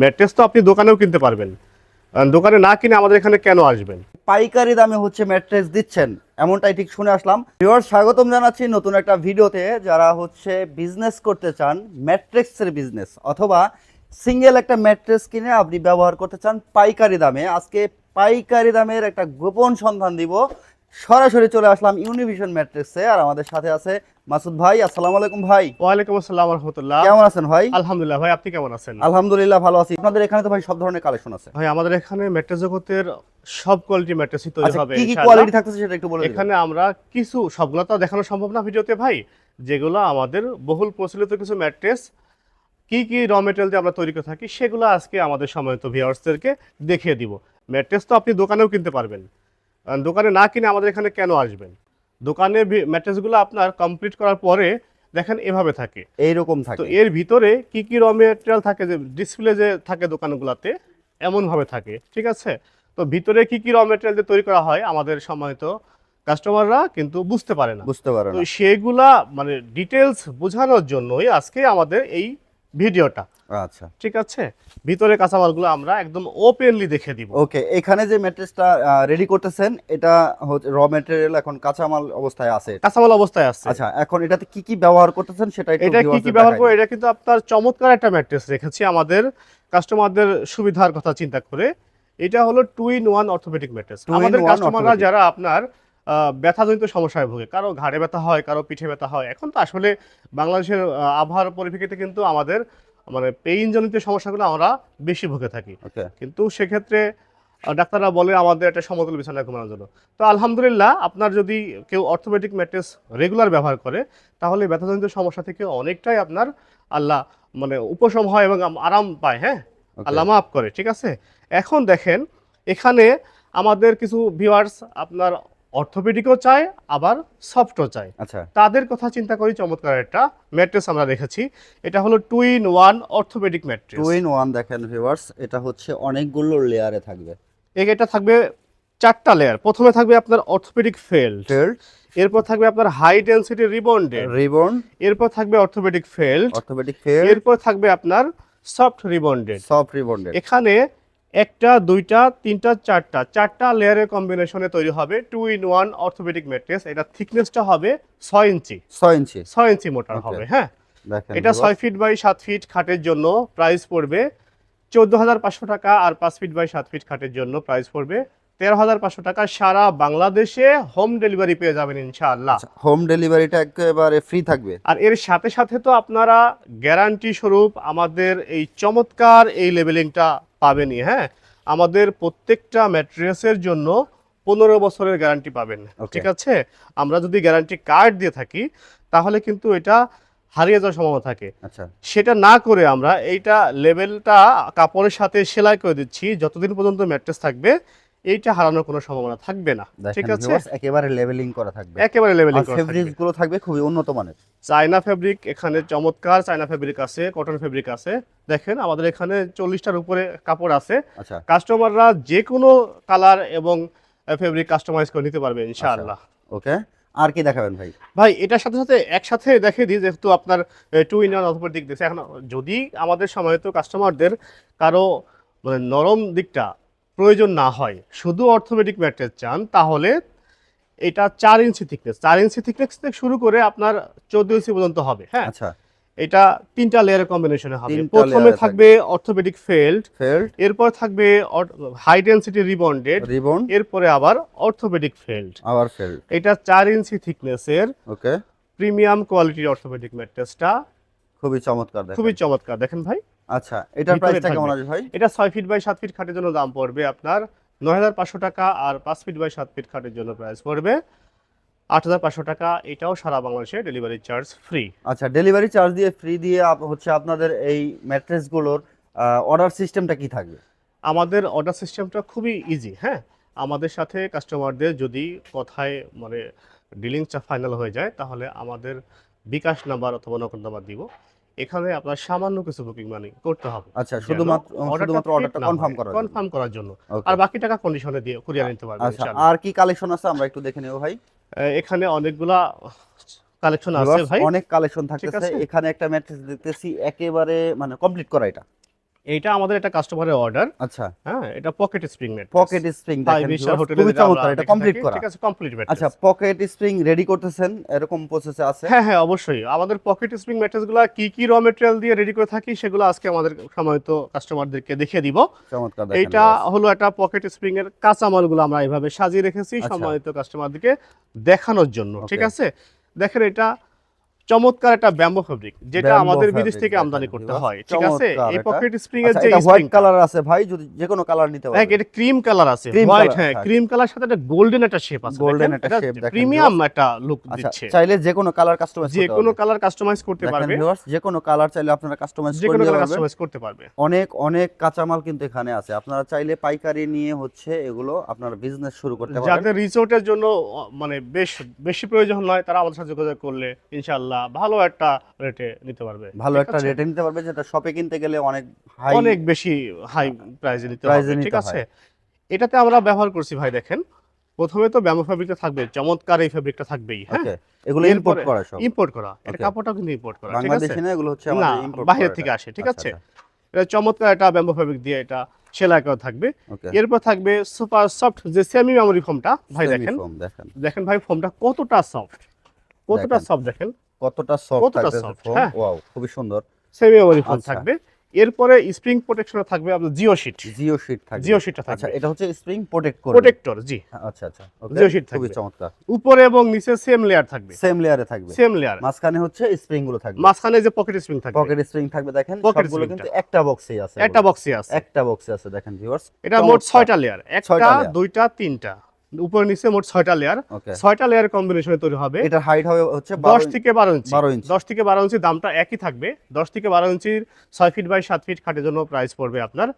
Mattress তো আপনি দোকানেও কিনতে পারবেন। দোকানে না কিনে আমাদের এখানে কেন আসবেন? পাইকারি দামে হচ্ছে ম্যাট্রেস দিচ্ছেন, এমনটাই ঠিক শুনে আসলাম। ভিউয়ার স্বাগতম জানাচ্ছি নতুন একটা ভিডিওতে যারা হচ্ছে বিজনেস করতে চান ম্যাট্রেক্সের বিজনেস অথবা সিঙ্গেল একটা ম্যাট্রেস কিনে আপনি ব্যবহার করতে চান পাইকারি দামে। আজকে পাইকারি দামের একটা গোপন সন্ধান দিব সরাসরি চলে আসলাম ইউনিভিশন ম্যাট্রেক্সে আর আমাদের সাথে আছে মাসুদ ভাই। আসসালামু আলাইকুম ভাই। ওয়ালাইকুম আসসালাম রহমতুল্লাহ। কেমন আছেন ভাই? আলহামদুলিল্লাহ ভাই আপনি কেমন আছেন? আলহামদুলিল্লাহ ভালো আছি। আপনাদের এখানে তো ভাই সব ধরনের কালেকশন আছে। ভাই আমাদের এখানে ম্যাট্রেস জগতের সব কোয়ালিটি ম্যাট্রেসই তৈরি আচ্ছা হবে কি কি কোয়ালিটি থাকতেছে সেটা একটু বলে এখানে আমরা কিছু সবগুলো তো দেখানো সম্ভব না ভিডিওতে ভাই যেগুলো আমাদের বহুল প্রচলিত কিছু ম্যাট্রেস কি কি র মেটেরিয়াল দিয়ে আমরা তৈরি করে থাকি সেগুলো আজকে আমাদের সময়ত ভিউয়ার্সদেরকে দেখিয়ে দিব। ম্যাট্রেস তো আপনি দোকানেও কিনতে পারবেন। দোকানে না কিনে আমাদের এখানে কেন আসবেন? দোকানে ম্যাট্রেসগুলো আপনার কমপ্লিট করার পরে দেখেন এভাবে থাকে। এইরকম থাকে তো থাকে। এর ভিতরে কি কি র মেটেরিয়াল থাকে যে ডিসপ্লে যে থাকে দোকানগুলোতে এমনভাবে থাকে ঠিক আছে? তো ভিতরে কি কি র মেটেরিয়াল দিয়ে তৈরি করা হয় আমাদের সম্মানিত কাস্টমাররা কিন্তু বুঝতে পারে না। বুঝতে পারেন তো সেগুলা মানে ডিটেলস বোঝানোর জন্যই আজকে আমাদের এই ভিডিওটা। আচ্ছা। ঠিক আছে? ভিতরে কাঁচামালগুলো আমরা একদম ওপেনলি দেখে দিব। ওকে এখানে যে ম্যাট্রেসটা রেডি করতেছেন এটা হচ্ছে র ম্যাটেরিয়াল এখন কাঁচামাল অবস্থায় আছে। কাঁচামাল অবস্থায় আছে। আচ্ছা এখন এটাতে কি কি ব্যবহার করতেছেন সেটা একটু এটা কি কি ব্যবহার করে এটা কিন্তু আপনার চমৎকার একটা ম্যাট্রেস রেখেছি আমাদের কাস্টমারদের সুবিধার কথা চিন্তা করে। এটা হলো two in one orthopaedic mattress. আমাদের কাস্টমাররা যারা আপনার ব্যথাজনিত সমস্যায় ভোগে। কারও ঘাড়ে ব্যথা হয় কারও পিঠে ব্যথা হয়। এখন তো আসলে বাংলাদেশের আবহাওয়ার পরিপ্রেক্ষিতে কিন্তু আমাদের মানে পেইন জনিত সমস্যাগুলো আমরা বেশি ভুগে থাকি। কিন্তু সেক্ষেত্রে ডাক্তাররা বলে আমাদের একটা সমতল বিছানায় ঘুমানোর জন্য। তো আলহামদুলিল্লাহ আপনার যদি কেউ অর্থোপেডিক ম্যাট্রেস রেগুলার ব্যবহার করে তাহলে ব্যথাজনিত সমস্যা থেকে অনেকটাই আপনার আল্লাহ মানে উপশম হয় এবং আরাম পায় হ্যাঁ. আল্লাহ মাফ করে ঠিক আছে? এখন দেখেন এখানে আমাদের কিছু ভিউয়ার্স আপনার অর্থোপেডিকও চায় আবার সফটও চায়। আচ্ছা। তাদের কথা চিন্তা করি চমৎকার একটা ম্যাট্রেস আমরা রেখেছি এটা হলো two in one orthopaedic mattress. Two in one দেখেন ভিউয়ার্স এটা হচ্ছে অনেকগুলো লেয়ারে থাকবে। এটা থাকবে চারটা লেয়ার। প্রথমে থাকবে আপনার অর্থোপেডিক ফেল্ড। ফেল্ড। এরপর থাকবে আপনার হাই ডেন্সিটি রিবন্ডেড। রিবন। এরপর থাকবে অর্থোপেডিক ফেল্ড। Orthopaedic failed. এরপর থাকবে আপনার সফট রিবন্ডেড। Soft rebonded. এখানে একটা দুইটা তিনটা চারটা। চারটা লেয়ারের কম্বিনেশনে তৈরি হবে two in one orthopaedic mattress এটা থিকনেসটা হবে ছয় ইঞ্চি। ছয় ইঞ্চি। ছয় ইঞ্চি মোটার হবে হ্যাঁ? এটা ছয় ফিট বাই সাত ফিট খাটের জন্য প্রাইস পড়বে। চোদ্দ হাজার পাঁচশো টাকা আর পাঁচ ফিট বাই সাত ফিট খাটের জন্য প্রাইস পড়বে। তেরো হাজার পাঁচশো টাকা সারা বাংলাদেশে হোম ডেলিভারি পেয়ে যাবেন ইনশাআল্লাহ। হোম ডেলিভারিটা একেবারে ফ্রি থাকবে? আর এর সাথে সাথে তো আপনারা গ্যারান্টি স্বরূপ আমাদের এই চমৎকার এই লেবেলিংটা পাবেনই হ্যাঁ? আমাদের প্রত্যেকটা ম্যাট্রিয়াসের জন্য পনেরো বছরের গ্যারান্টি পাবেন ঠিক আছে? আমরা যদি গ্যারান্টি কার্ড দিয়ে থাকি তাহলে কিন্তু এটা হারিয়ে যাওয়ার সম্ভাবনা থাকে। আচ্ছা। সেটা না করে আমরা এইটা লেভেলটা কাপড়ের সাথে সেলাই করে দিচ্ছি যতদিন পর্যন্ত ম্যাট্রেস থাকবে এইটা হারানোর কোনো সম্ভাবনা থাকবে না। ঠিক আছে? একেবারে লেভেলিং করা থাকবে। একেবারে লেভেলিং করা ফেব্রিক্স থাকবে। গুলো থাকবে খুবই উন্নত মানের। চায়না ফেব্রিক এখানে চমৎকার চায়না ফেব্রিক আছে কটন ফেব্রিক আছে। দেখেন আমাদের এখানে চল্লিশটার উপরে কাপড় আছে। আচ্ছা। কাস্টমাররা যে কোনো কালার এবং ফেব্রিক কাস্টমাইজ করে নিতে পারবে ইনশাআল্লাহ। ওকে। আর কি দেখাবেন ভাই? ভাই এটার সাথে সাথে একসাথে দেখে দিই যেহেতু আপনার টু ইন ওয়ান অথোপেডিক দিচ্ছে এখন যদি আমাদের সময়ত কাস্টমারদের কারও মানে নরম দিকটা প্রয়োজন না হয়। শুধু অর্থোপেডিক ম্যাট্রেস চান তাহলে এটা চার ইঞ্চি থিকনেস চার ইঞ্চি থিকনেস থেকে শুরু করে আপনার চোদ্দ ইঞ্চি পর্যন্ত হবে হ্যাঁ? আচ্ছা। এটা তিনটা লেয়ারের কম্বিনেশনে হবে। প্রথমে থাকবে। অর্থোপেডিক ফেল্ড ফেল্ড এরপর থাকবে হাই ডেন্সিটি রিবন্ডেড রিবন্ড এরপরে আবার অর্থোপেডিক ফেল্ড আবার ফেল্ড এটা চার ইঞ্চি থিকনেসের ওকে প্রিমিয়াম কোয়ালিটির অর্থোপেডিক ম্যাট্রেসটা খুবই চমৎকার খুবই চমৎকার। দেখেন ভাই আচ্ছা এটার প্রাইসটা কেমন। আসবে ভাই? এটা ছয় ফিট বাই সাত ফিট খাটের জন্য দাম পড়বে আপনার নয় হাজার পাঁচশো টাকা আর পাঁচ ফিট বাই সাত ফিট খাটের জন্য প্রাইস পড়বে আট হাজার পাঁচশো টাকা। এটাও সারা বাংলাদেশে ডেলিভারি চার্জ ফ্রি আচ্ছা ডেলিভারি চার্জ দিয়ে ফ্রি দিয়ে হচ্ছে আপনাদের এই ম্যাট্রেসগুলোর অর্ডার সিস্টেমটা কি থাকবে? আমাদের অর্ডার সিস্টেমটা খুবই ইজি হ্যাঁ? আমাদের সাথে কাস্টমারদের যদি কথায় মানে ডিলিংসটা ফাইনাল হয়ে যায় তাহলে আমাদের বিকাশ নাম্বার অথবা নকল নাম্বার দিব। এখানে আপনার সামান্য কিছু বুকিং মানি করতে হবে। আচ্ছা শুধুমাত্র শুধুমাত্র অর্ডারটা কনফার্ম করার। কনফার্ম করার জন্য। আর বাকি টাকা কন্ডিশনে দিয়ে কুরিয়ার নিতে পারবেন আচ্ছা আর কি কালেকশন আছে? আমরা একটু দেখে নেব ভাই। এখানে অনেকগুলা কালেকশন আছে ভাই। অনেক কালেকশন থাকতেছে। এখানে একটা ম্যাট্রিক্স দেখতেছি একেবারে মানে কমপ্লিট করা এটা। এইটা আমাদের একটা কাস্টমারের অর্ডার আচ্ছা। হ্যাঁ এটা pocket spring mat pocket spring খুবই চমৎকার এটা কমপ্লিট করা। ঠিক আছে কমপ্লিট ম্যাট আচ্ছা পকেট স্প্রিং রেডি করতেছেন এরকম প্রসেসে আছে? হ্যাঁ হ্যাঁ অবশ্যই। আমাদের পকেট স্প্রিং ম্যাট্রেসগুলো কি কি র মেটেরিয়াল দিয়ে রেডি করে থাকি সেগুলো আজকে আমাদের সময়ত কাস্টমারদেরকে দেখিয়ে দিব। চমৎকার এইটা হলো একটা পকেট স্প্রিং এর কাঁচামালগুলো আমরা এইভাবে সাজিয়ে রেখেছি আচ্ছা। সম্মানিত কাস্টমারদেরকে দেখানোর জন্য ঠিক আছে? দেখেন এটা চমৎকার একটা ব্যাম্বো ফেব্রিক যেটা আমাদের বিদেশ থেকে আমদানি করতে হয়। ঠিক আছে? এই পকেট স্প্রিং এর আচ্ছা, যে হোয়াইট কালার আছে ভাই যদি যে কোনো কালার নিতে দেখ পারবেন। এটা ক্রিম কালার আছে হোয়াইট হ্যাঁ হ্যাঁ। ক্রিম কালার সাথে একটা গোল্ডেন একটা শেপ আছে। Golden একটা shape দেখেন, প্রিমিয়াম একটা লুক আচ্ছা দিচ্ছে। চাইলে যে কোনো কালার কাস্টমাইজ যে কোনো কালার কাস্টমাইজ করতে পারবে। ভিউয়ার্স যে কোনো কালার চাইলে আপনারা কাস্টমাইজ করে নিতে পারবেন। কাস্টমাইজ করতে পারবে। অনেক অনেক কাঁচামাল কিন্তু এখানে আছে। আপনারা চাইলে পাইকারি নিয়ে হচ্ছে এগুলো আপনারা বিজনেস শুরু করতে পারবেন। যাদের রিসোর্টের জন্য মানে বেশ বেশি প্রয়োজন নয় তারা আমাদের সাথে যোগাযোগ করলে ইনশাআল্লাহ। ভালো একটা রেটে নিতে পারবে। ভালো একটা রেটে নিতে পারবে যেটা শপে কিনতে গেলে অনেক হাই অনেক বেশি হাই প্রাইসে নিতে হবে ঠিক আছে? এটাতে আমরা ব্যবহার করছি ভাই দেখেন প্রথমে তো ব্যাম্বো ফেব্রিকটা থাকবে চমৎকার এই ফেব্রিকটা থাকবেই হ্যাঁ? এগুলো ইম্পোর্ট করা সব? ইম্পোর্ট করা এটা কাপড়টাও কিন্তু ইম্পোর্ট করা ঠিক আছে? না এগুলো হচ্ছে আমাদের ইম্পোর্ট বাইরে থেকে আসে ঠিক আছে? এটা চমৎকার একটা ব্যাম্বো ফেব্রিক দিয়ে এটা সেলাই করা থাকবে। এরপর থাকবে সুপার সফট যে সেমি মেমোরি ফোমটা ভাই দেখেন। দেখেন। দেখেন ভাই ফোমটা কতটা সফট কতটা সফট দেখেন। কতটা সফট থাকবে soft, হ্যাঁ। ওয়াও খুবই সুন্দর। সেমি ফোম আচ্ছা। থাকবে। এরপরে স্প্রিং প্রোটেকশনে থাকবে আপনার জিও শিট জিও শিট থাকবে। জিও শিটটা আচ্ছা এটা হচ্ছে স্প্রিং প্রোটেক্ট প্রোটেক্টর জি। আচ্ছা আচ্ছা Zero sheet খুবই চমৎকার। উপরে এবং নিচে সেম লেয়ার থাকবে। সেম লেয়ারে থাকবে। সেম লেয়ার মাঝখানে হচ্ছে স্প্রিংগুলো থাকবে। মাঝখানে যে পকেট স্প্রিং থাকবে। পকেট স্প্রিং থাকবে দেখেন। সবগুলো কিন্তু একটা বক্সেই আছে। একটা বক্সে আছে। একটা বক্সে আছে দেখেন ভিউয়ার্স এটা মোট ছয়টা লেয়ার একটা। দুইটা তিনটা। উপরে নিচে মোট ছয়টা লেয়ার ছয়টা লেয়ার কম্বিনেশনে তৈরি হবে। এটার হাইট হবে হচ্ছে দশ থেকে বারো ইঞ্চি 12 ইঞ্চি। দশ থেকে বারো ইঞ্চি দামটা একই থাকবে। দশ থেকে বারো ইঞ্চির ছয় ফিট বাই সাত ফিট খাটের জন্য প্রাইস পড়বে আপনার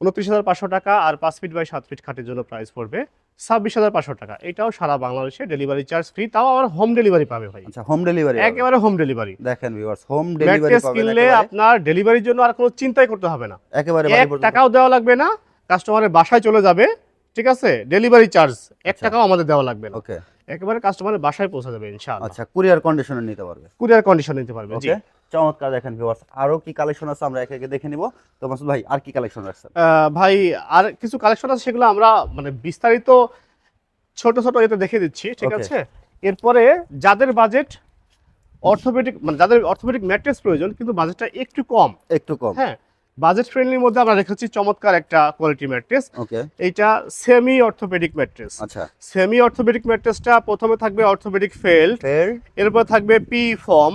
উনত্রিশ হাজার পাঁচশো টাকা আর পাঁচ ফিট বাই সাত ফিট খাটের জন্য প্রাইস পড়বে ছাব্বিশ হাজার পাঁচশো টাকা। এটাও সারা বাংলাদেশে ডেলিভারি চার্জ ফ্রি তাও আবার হোম ডেলিভারি পাবে ভাই। আচ্ছা হোম ডেলিভারি একেবারে হোম ডেলিভারি দেখেন ভিউয়ার্স হোম ডেলিভারি পাবেন কিনলে আপনার ডেলিভারির জন্য আর কোনো চিন্তাই করতে হবে না। একেবারে এক টাকাও দেওয়া লাগবে না কাস্টমারের বাসায় চলে যাবে ঠিক আছে? ডেলিভারি চার্জ এক আচ্ছা। টাকাও আমাদের দেওয়া লাগবে না। ওকে একেবারে কাস্টমারের বাসায় পৌঁছে যাবে ইনশাআল্লাহ। আচ্ছা কুরিয়ার কন্ডিশনে নিতে পারবে। কুরিয়ার কন্ডিশন নিতে পারবে জি। ওকে চমৎকার দেখেন ভিউয়ার্স আরও কি কালেকশন আছে আমরা একে একে দেখে নিব। তো মাসুদ ভাই আর কি কালেকশন আছে? ভাই আর কিছু কালেকশন আছে সেগুলো আমরা মানে বিস্তারিত ছোট ছোট এতে দেখে দিচ্ছি ঠিক আছে? এরপরে যাদের বাজেট অর্থোপেডিক মানে যাদের অর্থোপেডিক ম্যাট্রেস প্রয়োজন কিন্তু বাজেটটা একটু কম। একটু কম। হ্যাঁ বাজেট ফ্রেন্ডলির মধ্যে আমরা রেখেছি চমৎকার একটা কোয়ালিটি ম্যাট্রেস ওকে এইটা সেমি অর্থোপেডিক ম্যাট্রেস আচ্ছা। সেমি অর্থোপেডিক ম্যাট্রেসটা প্রথমে থাকবে অর্থোপেডিক ফেল্ড ফের এরপর থাকবে পি ফর্ম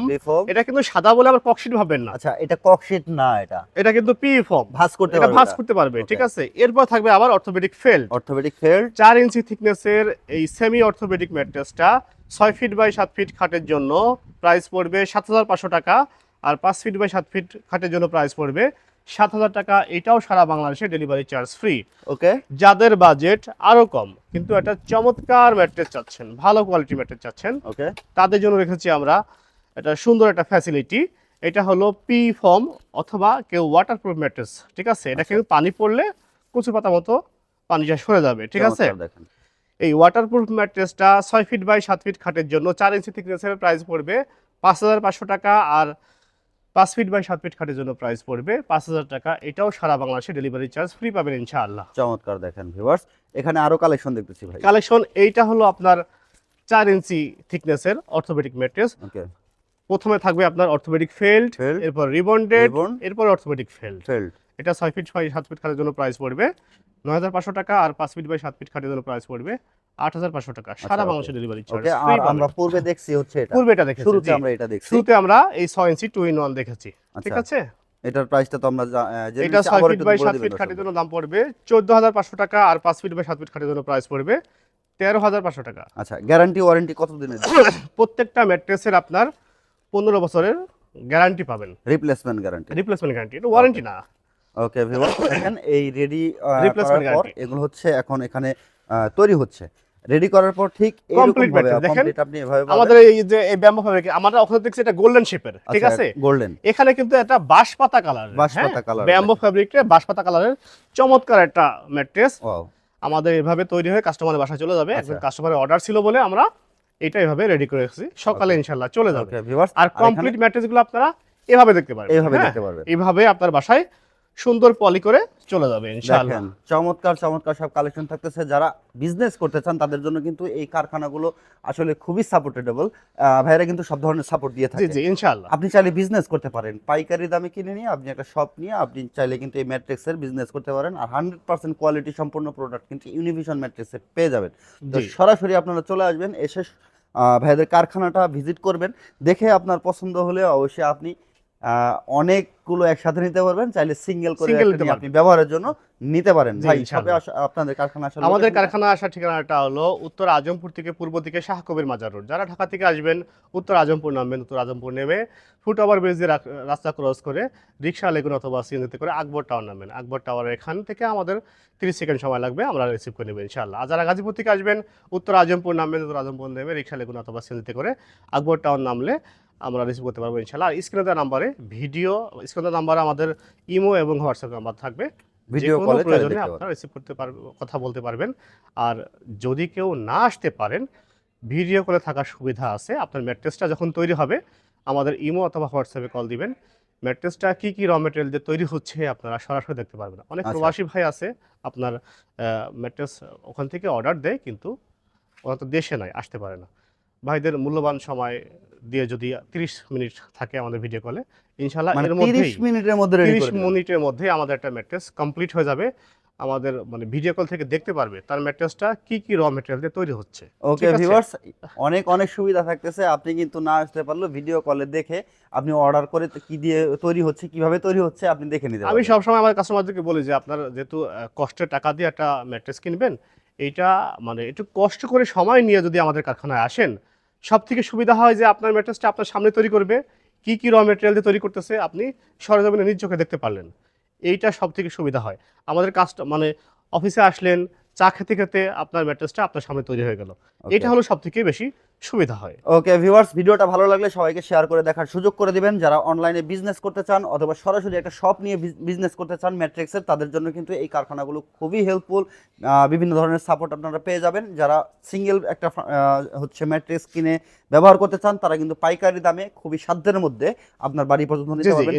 এটা কিন্তু সাদা বলে আবার ককশিট ভাববেন না। আচ্ছা এটা ককশিট না এটা। এটা কিন্তু পি ফর্ম ভাঁজ করতে এটা ভাঁজ করতে পারবে ঠিক আছে? এরপর থাকবে আবার অর্থোপেডিক ফেল্ড অর্থোপেডিক ফের চার ইঞ্চি থিকনেসের এই সেমি অর্থোপেডিক ম্যাট্রেসটা ছয় ফিট বাই সাত ফিট খাটের জন্য প্রাইস পড়বে সাত হাজার পাঁচশো টাকা আর পাঁচ ফিট বাই সাত ফিট খাটের জন্য প্রাইস পড়বে সাত হাজার টাকা এটাও সারা বাংলাদেশে ডেলিভারি চার্জ ফ্রি ওকে যাদের বাজেট আরও কম কিন্তু একটা চমৎকার ম্যাট্রেস চাচ্ছেন ভালো কোয়ালিটি ম্যাট্রেস চাচ্ছেন। ওকে তাদের জন্য রেখেছি আমরা এটা সুন্দর একটা ফ্যাসিলিটি এটা হলো পি ফর্ম অথবা কেউ ওয়াটারপ্রুফ ম্যাট্রেস ঠিক আছে? এটা কিন্তু পানি পড়লে কচু পাতা মতো পানিটা সরে যাবে ঠিক আছে? এই ওয়াটারপ্রুফ ম্যাট্রেসটা ছয় ফিট বাই সাত ফিট খাটের জন্য চার ইঞ্চি থিকনেসের প্রাইস পড়বে পাঁচ হাজার পাঁচশো টাকা আর পাঁচ ফিট বাই সাত ফিট খাটের জন্য প্রাইস পড়বে। পাঁচ হাজার টাকা এটাও সারা বাংলাদেশে ডেলিভারি চার্জ ফ্রি পাবেন ইনশাআল্লাহ। চমৎকার দেখেন ভিউয়ার্স এখানে আরও কালেকশন দেখতেছি ভাই। কালেকশন এইটা হলো আপনার চার ইঞ্চি থিকনেসের অর্থোপেডিক ম্যাট্রেস ওকে প্রথমে থাকবে আপনার অর্থোপেডিক ফেল্ড Felt, এরপর রিবন্ডেড এরপর অর্থোপেডিক ফেল্ড এটা ছয় ফিট ছয় সাত ফিট খাটের জন্য প্রাইস পড়বে। নয় হাজার পাঁচশো টাকা আর পাঁচ ফিট বাই সাত ফিট খাটের জন্য প্রাইস পড়বে। আট হাজার পাঁচশো টাকা। সারা okay. বাংলাদেশে ডেলিভারি চার্জ আর আমরা পূর্বে দেখছি হচ্ছে এটা। পূর্বে এটা দেখেছি শুরুতে আমরা এটা দেখছি। শুরুতে আমরা এই ছয় ইঞ্চি টু ইন ওয়ান দেখেছি। ঠিক আচ্ছা, আছে? এটার প্রাইসটা তো আমরা এটা নিচ্ছি, ছয় আবার ফিট বাই বলে সাত দিবেন ফিট খাটের জন্য দাম পড়বে চোদ্দ হাজার পাঁচশো টাকা আর পাঁচ ফিট বাই সাত ফিট খাটের জন্য প্রাইস পড়বে তেরো হাজার পাঁচশো টাকা। আচ্ছা গ্যারান্টি ওয়ারেন্টি কত দিনের প্রত্যেকটা ম্যাট্রেসের আপনার পনেরো বছরের গ্যারান্টি পাবেন। রিপ্লেসমেন্ট গ্যারান্টি রিপ্লেসমেন্ট গ্যারান্টি এটা ওয়ারেন্টি না। ওকে ভিউয়ার্স দেখেন এই রেডি পর guarantee। এগুলো হচ্ছে এখন এখানে তৈরি হচ্ছে। রেডি করার পর ঠিক এরকম Complete দেখেন। আপনি এভাবে আমাদের এই যে এই ব্যাম্বো ফেব্রিক আমরা ওখানে দেখছি এটা গোল্ডেন শেপের ঠিক আছে? গোল্ডেন এখানে কিন্তু একটা বাঁশপাতা কালার বাঁশপাতা colour, ব্যাম্বো ফেব্রিকে বাঁশপাতা কালারের চমৎকার একটা ম্যাট্রেস আমাদের এভাবে তৈরি হয়ে কাস্টমারের বাসায় চলে যাবে। একজন আচ্ছা। কাস্টমারের অর্ডার ছিল বলে আমরা এটা এভাবে রেডি করে রেখেছি। সকালে ইনশাল্লাহ চলে যাবে। আর কমপ্লিট ম্যাট্রেসগুলো আপনারা এভাবে দেখতে পারবেন এইভাবে হ্যাঁ? দেখতে পারবেন। এভাবে আপনার বাসায় সুন্দর পলি করে চলে যাবে ইনশাআল্লাহ। চমৎকার চমৎকার সব কালেকশন থাকতেছে। যারা বিজনেস করতে চান তাদের জন্য কিন্তু এই কারখানাগুলো আসলে খুবই সাপোর্টেবল ভাইরা কিন্তু সব ধরনের সাপোর্ট দিয়ে থাকে। জি ইনশাআল্লাহ। আপনি চাইলে বিজনেস করতে পারেন। পাইকারি দামে কিনে নিয়ে আপনি একটা শপ নিয়ে আপনি চাইলে কিন্তু এই ম্যাট্রিক্সের বিজনেস করতে পারেন। আর হান্ড্রেড পার্সেন্ট কোয়ালিটি সম্পূর্ণ প্রোডাক্ট কিন্তু ইউনিভিশন ম্যাট্রিক্সের পেয়ে যাবেন। তো সরাসরি আপনারা চলে আসবেন এসে আহ, ভাইদের কারখানাটা ভিজিট করবেন। দেখে আপনার পছন্দ হলে অবশ্যই আপনি অনেকগুলো একসাথে নিতে পারবেন চাইলে সিঙ্গেল করে আপনি ব্যবহারের জন্য নিতে পারেন। ভাই। সবে আপনাদের কারখানা আসলে আমাদের কারখানা আসার ঠিকানাটা হলো উত্তর আজমপুর থেকে পূর্ব দিকে শাহকবির মাজার রোড। যারা ঢাকা থেকে আসবেন উত্তর আজমপুর নামবেন উত্তর আজমপুর নেমে ফুট ওভার ব্রিজ দিয়ে রাস্তা ক্রস করে রিক্সা লেগুন অথবা সিএনজিতে করে আকবর টাওয়ার নামবেন। আকবর টাওয়ার এখান থেকে আমাদের তিরিশ সেকেন্ড সময় লাগবে আমরা রিসিভ করে নেবেন ইনশাআল্লাহ আর যারা গাজীপুর থেকে আসবেন উত্তর আজমপুর নামবেন উত্তর আজমপুর নেমে রিক্সা লেগুন অথবা সিএনজিতে করে আকবর টাওয়ার নামলে আমরা রিসিভ করতে পারব ইনশাআল্লাহ। আর স্ক্রিনে দেওয়া নাম্বারে ভিডিও স্ক্রিনে দেওয়া নাম্বারে আমাদের ইমো এবং হোয়াটসঅ্যাপ নাম্বার থাকবে। ভিডিও কলে প্রয়োজনে আপনারা রিসিভ করতে পারবেন কথা বলতে পারবেন। আর যদি কেউ না আসতে পারেন ভিডিও কলে থাকার সুবিধা আছে। আপনার ম্যাট্রেসটা যখন তৈরি হবে আমাদের ইমো অথবা হোয়াটসঅ্যাপে কল দিবেন। ম্যাট্রেসটা কি কি র মেটেরিয়াল দিয়ে তৈরি হচ্ছে আপনারা সরাসরি দেখতে পারবেন। অনেক আচ্ছা। প্রবাসী ভাই আছে আপনার ম্যাট্রেস ওখান থেকে অর্ডার দেয় কিন্তু ওরা তো দেশে নয় আসতে পারে না। ভাইদের মূল্যবান সময় দিয়ে যদি তিরিশ মিনিট থাকে আমাদের ভিডিও কলে ইনশাল্লাহ মানে এর মধ্যেই তিরিশ মিনিটের মধ্যে রেডি তিরিশ করে দিবেন। মিনিটের মধ্যে আমাদের একটা ম্যাট্রেস কমপ্লিট হয়ে যাবে। আমাদের মানে ভিডিও কল থেকে দেখতে পারবে তার ম্যাট্রেসটা কি কি র মেটেরিয়াল দিয়ে তৈরি হচ্ছে। ওকে ভিউয়ার্স অনেক অনেক সুবিধা থাকতেছে। আপনি কিন্তু না আসতে পারলেও ভিডিও কলে দেখে আপনি অর্ডার করে কি দিয়ে তৈরি হচ্ছে কীভাবে তৈরি হচ্ছে আপনি দেখে নিতে আমি সবসময় আমার কাস্টমারদেরকে বলি যে আপনার যেহেতু কষ্টের টাকা দিয়ে একটা ম্যাট্রেস কিনবেন এইটা মানে একটু কষ্ট করে সময় নিয়ে যদি আমাদের কারখানায় আসেন সব থেকে সুবিধা হয় যে আপনার ম্যাট্রেসটা আপনার সামনে তৈরি করবে কি কি র মেটেরিয়াল দিয়ে তৈরি করতেছে আপনি সরজমিনে নিজ চোখে দেখতে পারলেন। এইটা সব থেকে সুবিধা হয়। আমাদের কাজটা মানে অফিসে আসলেন চা খেতে খেতে আপনার ম্যাট্রেসটা আপনার সামনে তৈরি হয়ে গেল। এটা হলো সব থেকে বেশি সুবিধা হয়। ওকে ভিউয়ার্স ভিডিওটা ভালো লাগলে সবাইকে শেয়ার করে দেখার সুযোগ করে দিবেন। যারা অনলাইনে বিজনেস করতে চান অথবা সরাসরি একটা শপ নিয়ে বিজনেস করতে চান ম্যাট্রিক্সের তাদের জন্য কিন্তু এই কারখানাগুলো খুবই হেল্পফুল বিভিন্ন ধরনের সাপোর্ট আপনারা পেয়ে যাবেন। যারা সিঙ্গেল একটা হচ্ছে ম্যাট্রিক্স কিনে ব্যবহার করতে চান তারা কিন্তু পাইকারি দামে খুবই সাধ্যের মধ্যে আপনার বাড়ি পর্যন্ত নিতে পারবেন।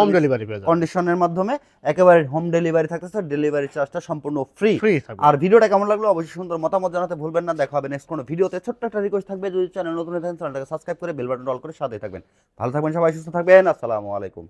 হোম ডেলিভারি কন্ডিশনের মাধ্যমে একেবারে হোম ডেলিভারি থাকতেছে ডেলিভারি চার্জটা সম্পূর্ণ ফ্রি আর ভিডিওটা কেমন লাগল অবশ্যই সুন্দর মতামত জানাতে ভুলবেন না। দেখা হবে নেক্সট কোনো ভিডিওতে ছোট্ট একটা রিকোয়েস্ট থাকবে যদি চ্যানেল নতুন হয়ে থাকেন চ্যানেলটাকে সাবস্ক্রাইব করে বেল বাটন অল করে সাথে থাকবেন। ভালো থাকবেন সবাই, সুস্থ থাকবেন, আসসালামু আলাইকুম।